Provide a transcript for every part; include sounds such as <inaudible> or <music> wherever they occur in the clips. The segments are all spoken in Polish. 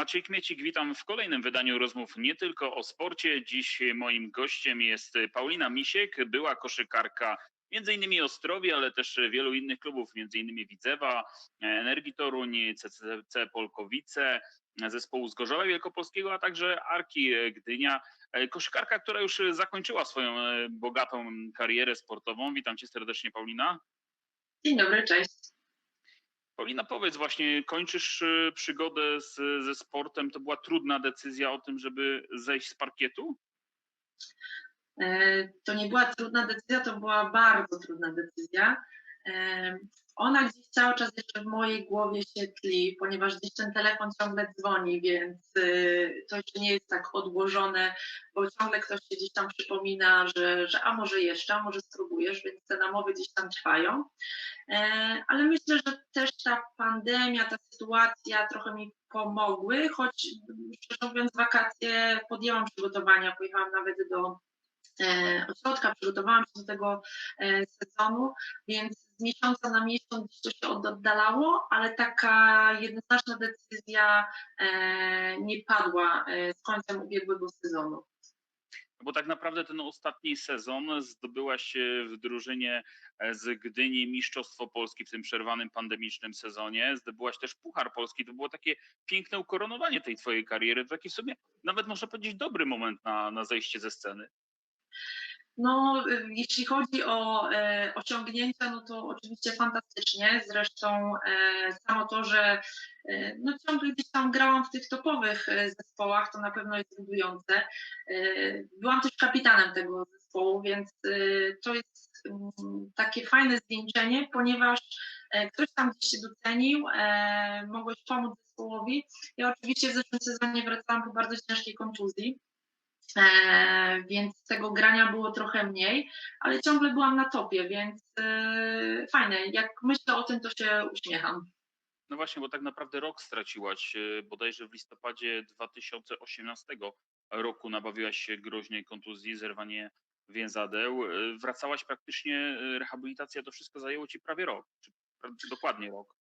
Maciej Kmiecik, witam w kolejnym wydaniu rozmów nie tylko o sporcie. Dziś moim gościem jest Paulina Misiek, była koszykarka między innymi Ostrowi, ale też wielu innych klubów, między innymi Widzewa, Energii Toruń, CCC Polkowice, zespołu z Wielkopolskiego, a także Arki Gdynia. Koszykarka, która już zakończyła swoją bogatą karierę sportową. Witam cię serdecznie, Paulina. Dzień dobry, cześć. Paulina, powiedz właśnie, kończysz y, przygodę z, ze sportem. To była trudna decyzja o tym, żeby zejść z parkietu? E, to nie była trudna decyzja, to była bardzo trudna decyzja. Ona gdzieś cały czas jeszcze w mojej głowie się tli, ponieważ gdzieś ten telefon ciągle dzwoni, więc y, to jeszcze nie jest tak odłożone, bo ciągle ktoś się gdzieś tam przypomina, że, że a może jeszcze, a może spróbujesz, więc te namowy gdzieś tam trwają. E, ale myślę, że też ta pandemia, ta sytuacja trochę mi pomogły, choć szczerze mówiąc wakacje podjęłam przygotowania, pojechałam nawet do E, ośrodka, przygotowałam się do tego e, sezonu, więc z miesiąca na miesiąc to się oddalało, ale taka jednoznaczna decyzja e, nie padła z końcem ubiegłego sezonu. No bo tak naprawdę ten ostatni sezon zdobyłaś w drużynie z Gdyni Mistrzostwo Polski w tym przerwanym pandemicznym sezonie. Zdobyłaś też Puchar Polski. To było takie piękne ukoronowanie tej twojej kariery. To taki sobie nawet można powiedzieć dobry moment na, na zejście ze sceny. No, y, jeśli chodzi o e, osiągnięcia, no to oczywiście fantastycznie. Zresztą e, samo to, że e, no, ciągle gdzieś tam grałam w tych topowych e, zespołach, to na pewno jest budujące. E, byłam też kapitanem tego zespołu, więc e, to jest m, mm, takie fajne zwieńczenie, ponieważ ktoś tam gdzieś się docenił, mogłeś pomóc zespołowi. Ja oczywiście w zeszłym sezonie wracałam po bardzo ciężkiej kontuzji więc tego grania było trochę mniej, ale ciągle byłam na topie, więc e, fajne. Jak myślę o tym, to się uśmiecham. No właśnie, bo tak naprawdę rok straciłaś. E, bodajże w listopadzie 2018 roku nabawiłaś się groźnej kontuzji, zerwanie więzadeł. Wracałaś praktycznie, rehabilitacja, to wszystko zajęło ci prawie rok, czy dokładnie rok.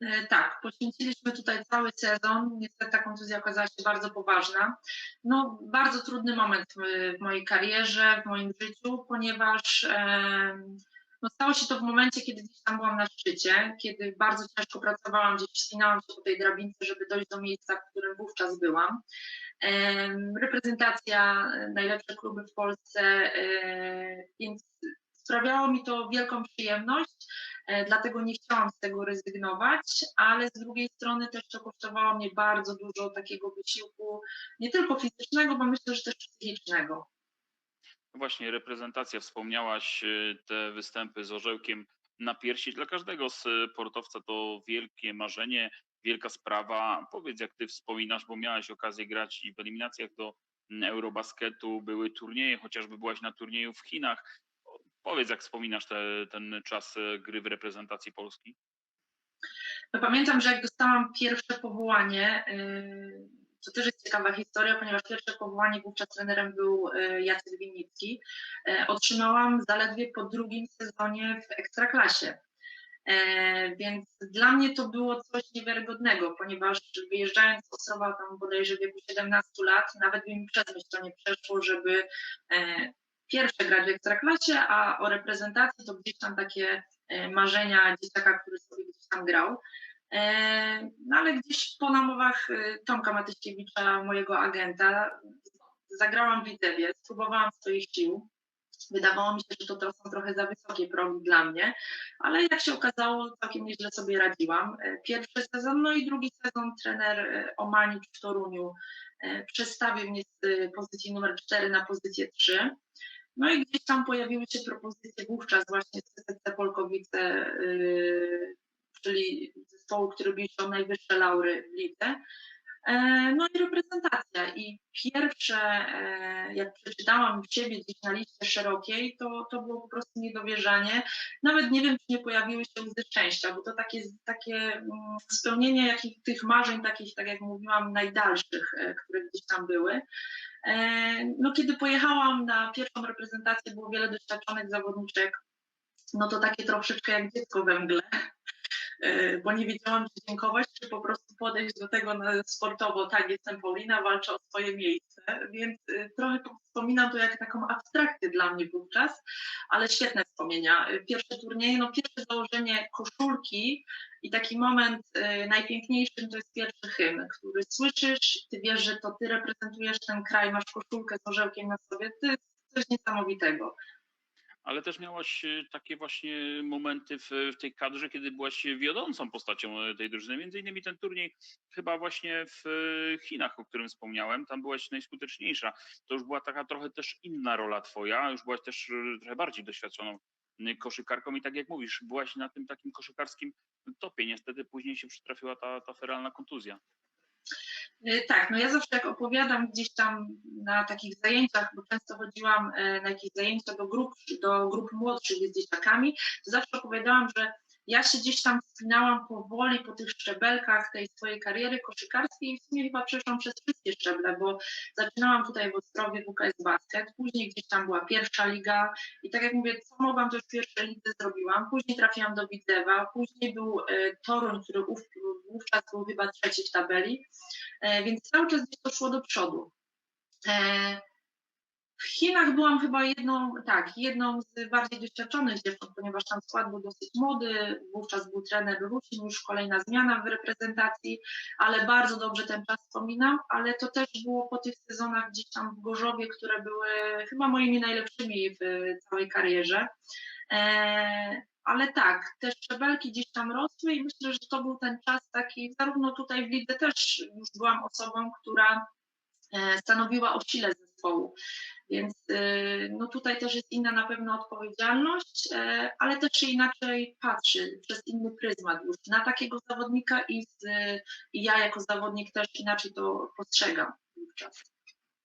E, tak, poświęciliśmy tutaj cały sezon. Niestety ta kontuzja okazała się bardzo poważna. No, bardzo trudny moment w mojej karierze, w moim życiu, ponieważ no, stało się to w momencie, kiedy gdzieś tam byłam na szczycie, kiedy bardzo ciężko pracowałam, gdzieś wspinałam się po tej drabince, żeby dojść do miejsca, w którym wówczas byłam. Reprezentacja, najlepsze kluby w Polsce, e, więc sprawiało mi to wielką przyjemność. E, dlatego nie chciałam z tego rezygnować, ale z drugiej strony też to kosztowało mnie bardzo dużo takiego wysiłku, nie tylko fizycznego, bo myślę, że też psychicznego. Właśnie, reprezentacja, wspomniałaś e, te występy z orzełkiem na piersi. Dla każdego sportowca to wielkie marzenie, wielka sprawa. Powiedz, jak ty wspominasz, bo miałaś okazję grać i w eliminacjach do Eurobasketu, były turnieje, chociażby byłaś na turnieju w Chinach. Powiedz, jak wspominasz te, ten czas e, gry w reprezentacji Polski? No pamiętam, że jak dostałam pierwsze powołanie, y, to też jest ciekawa historia, ponieważ pierwsze powołanie wówczas trenerem był y, Jacek Winnicki. E, otrzymałam zaledwie po drugim sezonie w Ekstraklasie. E, więc dla mnie to było coś niewiarygodnego, ponieważ wyjeżdżając z Ostrowa tam bodajże w wieku 17 lat, nawet mi przez myśl to nie przeszło, żeby pierwsze grać w ekstraklasie, a o reprezentacji to gdzieś tam takie e, marzenia dzieciaka, który sobie gdzieś tam grał. E, no ale gdzieś po namowach e, Tomka Matyśkiewicza, mojego agenta, zagrałam w Witewie, spróbowałam swoich sił. Wydawało mi się, że to są trochę za wysokie progi dla mnie, ale jak się okazało, całkiem nieźle sobie radziłam. Pierwszy sezon, no i drugi sezon trener Omanicz w Toruniu przestawił mnie z pozycji numer 4 na pozycję 3. No i gdzieś tam pojawiły się propozycje wówczas właśnie z CCC Polkowice, yy, czyli zespołu, który o najwyższe laury w lidze. E, no i reprezentacja. I pierwsze, e, jak przeczytałam siebie gdzieś na liście szerokiej, to, to było po prostu niedowierzanie. Nawet nie wiem, czy nie pojawiły się łzy szczęścia, bo to takie, takie mm, spełnienie jakich, tych marzeń, takich, tak jak mówiłam, najdalszych, e, które gdzieś tam były. No kiedy pojechałam na pierwszą reprezentację, było wiele doświadczonych zawodniczek, no to takie troszeczkę jak dziecko we mgle, bo nie wiedziałam, czy dziękować, czy po prostu podejść do tego sportowo, tak, jestem Paulina, walczę o swoje miejsce, więc y, trochę wspominam to jak taką abstrakcję dla mnie wówczas, ale świetne wspomnienia. Pierwsze turnieje, no pierwsze założenie koszulki i taki moment y, najpiękniejszym to jest pierwszy hymn, który słyszysz, ty wiesz, że to ty reprezentujesz ten kraj, masz koszulkę z orzełkiem na sobie, to jest coś niesamowitego. Ale też miałaś e, takie właśnie momenty w, w tej kadrze, kiedy byłaś wiodącą postacią e, tej drużyny. Między innymi ten turniej chyba właśnie w Chinach, o którym wspomniałem, tam byłaś najskuteczniejsza. To już była taka trochę też inna rola twoja, już byłaś też trochę bardziej doświadczoną koszykarką i tak jak mówisz, byłaś na tym takim koszykarskim topie. Niestety później się przytrafiła ta, ta feralna kontuzja. Y, Tak, no ja zawsze jak opowiadam gdzieś tam na takich zajęciach, bo często chodziłam e, na jakieś zajęcia do grup, do grup młodszych z dzieciakami, to zawsze opowiadałam, że ja się gdzieś tam wspinałam powoli po tych szczebelkach tej swojej kariery koszykarskiej i w sumie chyba przeszłam przez wszystkie szczeble, bo zaczynałam tutaj w Ostrowie WKS Basket, później gdzieś tam była pierwsza liga i tak jak mówię, co mogłam, to już w pierwszej lidze zrobiłam, później trafiłam do Widzewa, później był e, Toruń, który ów, wówczas był chyba trzeci w tabeli, E, więc cały czas gdzieś to szło do przodu. E, W Chinach byłam chyba jedną, tak, jedną z bardziej doświadczonych dziewcząt, ponieważ tam skład był dosyć młody, wówczas był trener Rusin, już kolejna zmiana w reprezentacji, ale bardzo dobrze ten czas wspominam, ale to też było po tych sezonach gdzieś tam w Gorzowie, które były chyba moimi najlepszymi w całej karierze. E, ale tak, te szczebelki gdzieś tam rosły i myślę, że to był ten czas taki, zarówno tutaj w lidze też już byłam osobą, która e, stanowiła o sile zespołu. Więc e, no tutaj też jest inna na pewno odpowiedzialność, e, ale też się inaczej patrzy przez inny pryzmat już na takiego zawodnika i, z, i ja jako zawodnik też inaczej to postrzegam wówczas.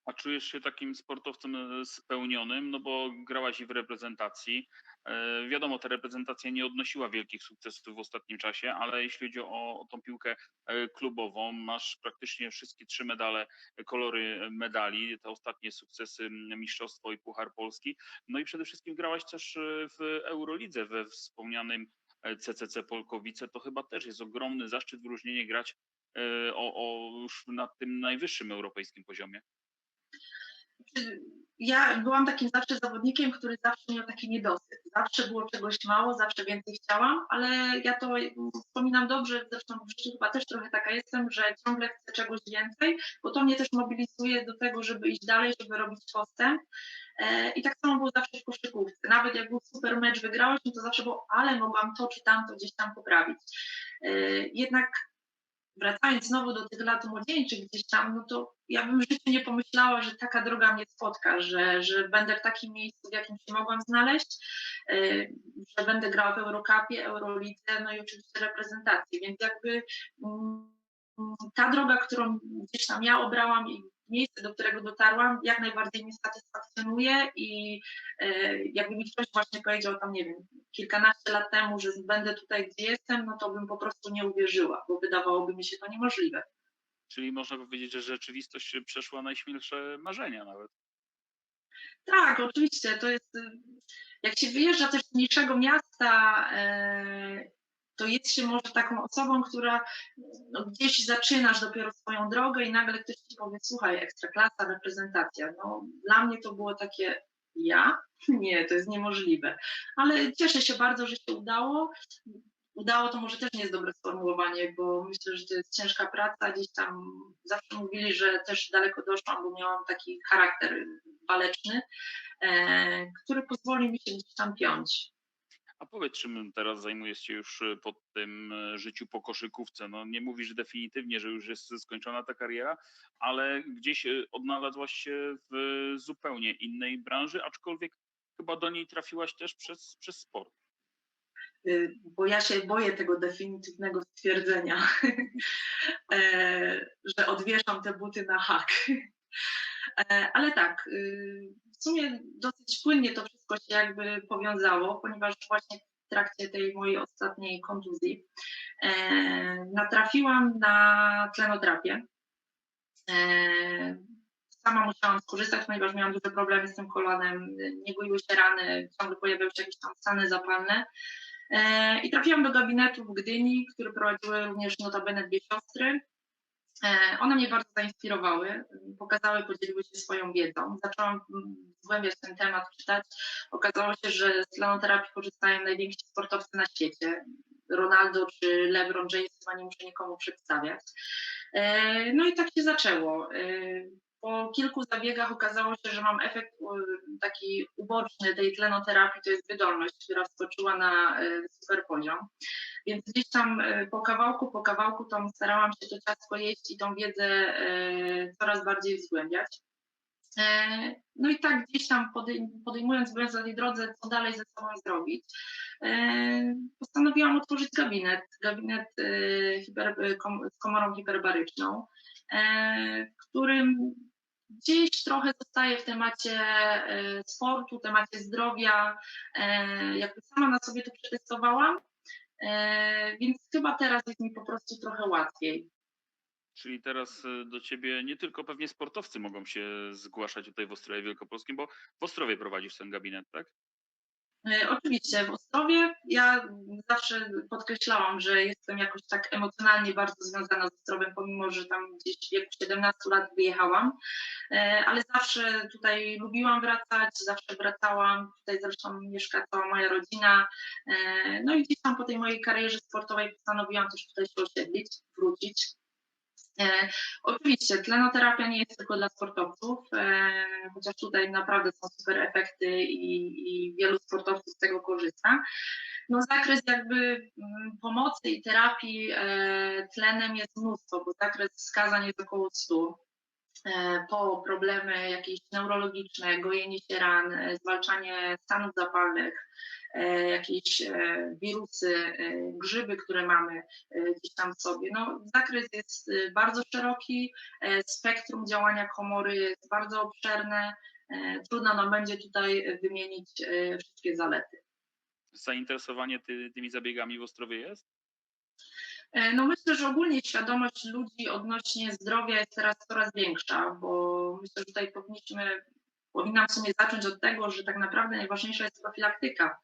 A czujesz się takim sportowcem e, spełnionym, no bo grałaś i w reprezentacji. E, Wiadomo, ta reprezentacja nie odnosiła wielkich sukcesów w ostatnim czasie, ale jeśli chodzi o, o tą piłkę e, klubową, masz praktycznie wszystkie trzy medale, kolory medali, te ostatnie sukcesy, mistrzostwo i Puchar Polski. No i przede wszystkim grałaś też w Eurolidze we wspomnianym CCC Polkowice. To chyba też jest ogromny zaszczyt, wyróżnienie grać o, o już na tym najwyższym europejskim poziomie. Ja byłam takim zawsze zawodnikiem, który zawsze miał taki niedosyt. Zawsze było czegoś mało, zawsze więcej chciałam, ale ja to wspominam dobrze, zresztą w życiu chyba też trochę taka jestem, że ciągle chcę czegoś więcej, bo to mnie też mobilizuje do tego, żeby iść dalej, żeby robić postęp. E, I tak samo było zawsze w koszykówce. Nawet jak był super mecz, wygrałeś, no to zawsze było, ale mogłam to czy tamto gdzieś tam poprawić. E, Jednak wracając znowu do tych lat młodzieńczych gdzieś tam, no to ja bym w życiu nie pomyślała, że taka droga mnie spotka, że, że będę w takim miejscu, w jakim się mogłam znaleźć, yy, że będę grała w Eurocupie, Eurolidze, no i oczywiście reprezentacji, więc jakby mm, ta droga, którą gdzieś tam ja obrałam i miejsce, do którego dotarłam, jak najbardziej mnie satysfakcjonuje i e, jakby mi ktoś właśnie powiedział tam, nie wiem, kilkanaście lat temu, że będę tutaj, gdzie jestem, no to bym po prostu nie uwierzyła, bo wydawałoby mi się to niemożliwe. Czyli można powiedzieć, że rzeczywistość przeszła najśmielsze marzenia nawet. Tak, oczywiście, to jest, jak się wyjeżdża też z mniejszego miasta, e, to jest się może taką osobą, która no, gdzieś zaczynasz dopiero swoją drogę i nagle ktoś ci powie, słuchaj, ekstraklasa, reprezentacja. No, dla mnie to było takie, ja? <laughs> Nie, to jest niemożliwe. Ale cieszę się bardzo, że się udało. Udało to może też nie jest dobre sformułowanie, bo myślę, że to jest ciężka praca. Gdzieś tam zawsze mówili, że też daleko doszłam, bo miałam taki charakter waleczny, e, który pozwoli mi się gdzieś tam piąć. A powiedz, czym teraz zajmujesz się już e, po tym e, życiu po koszykówce? No nie mówisz definitywnie, że już jest skończona ta kariera, ale gdzieś e, odnalazłaś się w zupełnie innej branży, aczkolwiek chyba do niej trafiłaś też przez, przez sport. Y, bo ja się boję tego definitywnego stwierdzenia, <laughs> e, że odwieszam te buty na hak. <laughs> E, Ale tak, y, w sumie dosyć płynnie to wszystko się jakby powiązało, ponieważ właśnie w trakcie tej mojej ostatniej kontuzji e, natrafiłam na tlenoterapię. E, Sama musiałam skorzystać, ponieważ miałam duże problemy z tym kolanem, nie goiły się rany, ciągle pojawiały się jakieś tam stany zapalne. E, I trafiłam do gabinetu w Gdyni, który prowadziły również notabene dwie siostry. E, One mnie bardzo zainspirowały, pokazały, podzieliły się swoją wiedzą. Zaczęłam mm, zgłębiać ten temat, czytać. Okazało się, że z tlenoterapii korzystają najwięksi sportowcy na świecie. Ronaldo czy LeBron James, chyba nie muszę nikomu przedstawiać. E, No i tak się zaczęło. E, Po kilku zabiegach okazało się, że mam efekt taki uboczny tej tlenoterapii, to jest wydolność, która wskoczyła na super poziom. Więc gdzieś tam e, po kawałku, po kawałku tam starałam się to ciastko jeść i tą wiedzę e, coraz bardziej zgłębiać. E, No i tak gdzieś tam podej- podejmując, byłem na tej drodze, co dalej ze sobą zrobić, postanowiłam otworzyć gabinet, gabinet hiper, z komorą hiperbaryczną, w którym gdzieś trochę zostaje w temacie sportu, temacie zdrowia, jakby sama na sobie to przetestowałam, więc chyba teraz jest mi po prostu trochę łatwiej. Czyli teraz y, do ciebie nie tylko pewnie sportowcy mogą się zgłaszać tutaj w Ostrowie Wielkopolskim, bo w Ostrowie prowadzisz ten gabinet, tak? E, Oczywiście w Ostrowie ja zawsze podkreślałam, że jestem jakoś tak emocjonalnie bardzo związana z Ostrowem, pomimo że tam gdzieś w wieku 17 lat wyjechałam, E, ale zawsze tutaj lubiłam wracać, zawsze wracałam, tutaj zresztą mieszka cała moja rodzina, E, no i gdzieś tam po tej mojej karierze sportowej postanowiłam też tutaj się osiedlić, wrócić. E, Oczywiście tlenoterapia nie jest tylko dla sportowców, e, chociaż tutaj naprawdę są super efekty i, i wielu sportowców z tego korzysta. No zakres jakby mm, pomocy i terapii e, tlenem jest mnóstwo, bo zakres wskazań jest około 100 e, po problemy jakieś neurologiczne, gojenie się ran, e, zwalczanie stanów zapalnych, e, jakieś e, wirusy, e, grzyby, które mamy e, gdzieś tam w sobie. No, zakres jest e, bardzo szeroki, e, spektrum działania komory jest bardzo obszerne. e, Trudno nam będzie tutaj wymienić e, wszystkie zalety. Zainteresowanie ty, tymi zabiegami w Ostrowie jest? E, No myślę, że ogólnie świadomość ludzi odnośnie zdrowia jest teraz coraz większa, bo myślę, że tutaj powinniśmy, powinnam w sumie zacząć od tego, że tak naprawdę najważniejsza jest profilaktyka,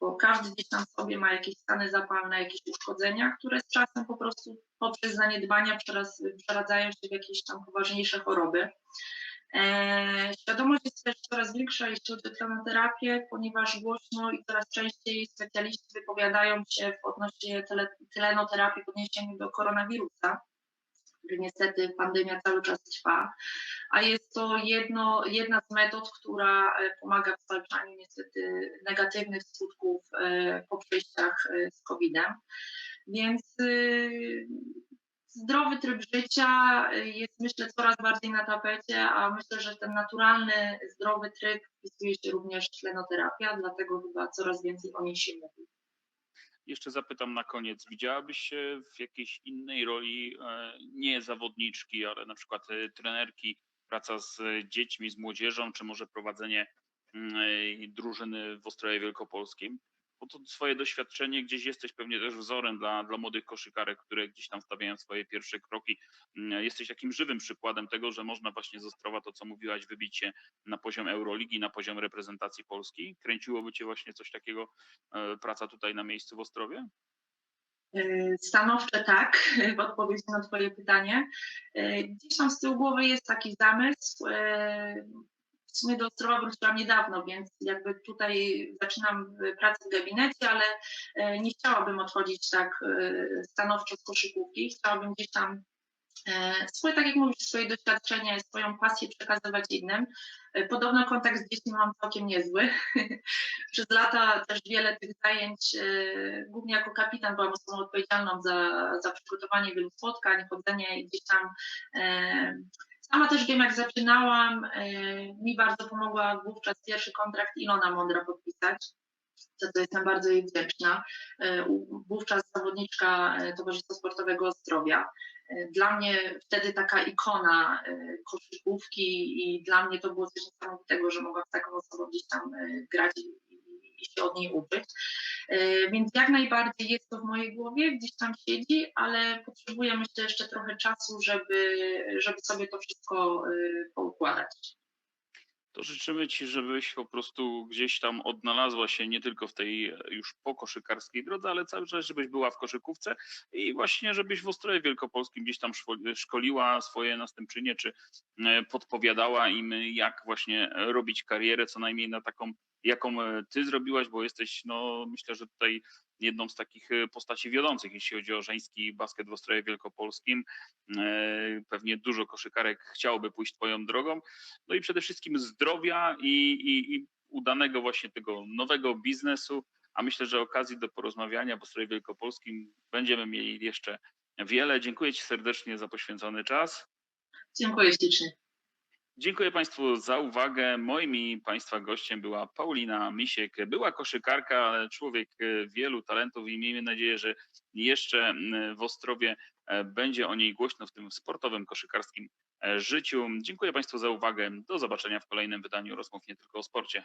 bo każdy gdzieś tam sobie ma jakieś stany zapalne, jakieś uszkodzenia, które z czasem po prostu poprzez zaniedbania przeradzają się w jakieś tam poważniejsze choroby. E, świadomość jest też coraz większa, jeśli chodzi o tlenoterapię, ponieważ głośno i coraz częściej specjaliści wypowiadają się w odnośnie tele, tlenoterapii w odniesieniu do koronawirusa, który niestety pandemia cały czas trwa, a jest to jedno, jedna z metod, która e, pomaga w zwalczaniu niestety negatywnych skutków e, po przejściach z COVID-em. Więc y, zdrowy tryb życia jest myślę coraz bardziej na tapecie, a myślę, że ten naturalny, zdrowy tryb wpisuje się również tlenoterapia, dlatego chyba coraz więcej o niej się mówi. Jeszcze zapytam na koniec, widziałabyś się w jakiejś innej roli, e, nie zawodniczki, ale na przykład e, trenerki, praca z dziećmi, z młodzieżą, czy może prowadzenie mm, e, drużyny w Ostrowie Wielkopolskim? Bo to swoje doświadczenie gdzieś jesteś pewnie też wzorem dla, dla młodych koszykarek, które gdzieś tam stawiają swoje pierwsze kroki. Mm, Jesteś takim żywym przykładem tego, że można właśnie z Ostrowa, to co mówiłaś, wybić się na poziom Euroligi, na poziom reprezentacji Polski. Kręciłoby cię właśnie coś takiego, e, praca tutaj na miejscu w Ostrowie? E, Stanowcze tak, <laughs> w odpowiedzi na Twoje pytanie. E, Gdzieś tam z tyłu głowy jest taki zamysł. W sumie do Ostrowa wróciłam niedawno, więc jakby tutaj zaczynam pracę w gabinecie, ale e, nie chciałabym odchodzić tak e, stanowczo z koszykówki. Chciałabym gdzieś tam e, swoje, tak jak mówisz, swoje doświadczenie, swoją pasję przekazywać innym. Podobno kontakt z dziećmi mam całkiem niezły. <laughs> Przez lata też wiele tych zajęć, głównie jako kapitan byłam osobą odpowiedzialną za, za przygotowanie wielu spotkań, chodzenie gdzieś tam. Sama też wiem, jak zaczynałam. e, Mi bardzo pomogła wówczas pierwszy kontrakt Ilona Mądra podpisać, za co jestem bardzo jej wdzięczna. E, Wówczas zawodniczka e, Towarzystwa Sportowego Ostrowia. Dla mnie wtedy taka ikona koszykówki i dla mnie to było coś niesamowitego, że mogłam z taką osobą gdzieś tam grać i, się od niej uczyć. E, Więc jak najbardziej jest to w mojej głowie, gdzieś tam siedzi, ale potrzebuję myślę jeszcze trochę czasu, żeby, żeby sobie to wszystko e, poukładać. To życzymy Ci, żebyś po prostu gdzieś tam odnalazła się nie tylko w tej e, już pokoszykarskiej drodze, ale cały czas, żebyś była w koszykówce i właśnie, żebyś w Ostrowie Wielkopolskim gdzieś tam szkoliła swoje następczynie, czy podpowiadała im, jak właśnie robić karierę, co najmniej na taką, jaką e, Ty zrobiłaś, bo jesteś, no myślę, że tutaj jedną z takich e, postaci wiodących, jeśli chodzi o żeński basket w Ostrowie Wielkopolskim. E, Pewnie dużo koszykarek chciałoby pójść Twoją drogą. No i przede wszystkim zdrowia i, i, i udanego właśnie tego nowego biznesu, a myślę, że okazji do porozmawiania w Ostrowie Wielkopolskim będziemy mieli jeszcze wiele. Dziękuję Ci serdecznie za poświęcony czas. Dziękuję ślicznie. Dziękuję Państwu za uwagę. Moim i Państwa gościem była Paulina Misiek. Była koszykarka, ale człowiek e, wielu talentów i miejmy nadzieję, że jeszcze w Ostrowie e, będzie o niej głośno w tym sportowym, koszykarskim e, życiu. Dziękuję Państwu za uwagę. Do zobaczenia w kolejnym wydaniu rozmów nie tylko o sporcie.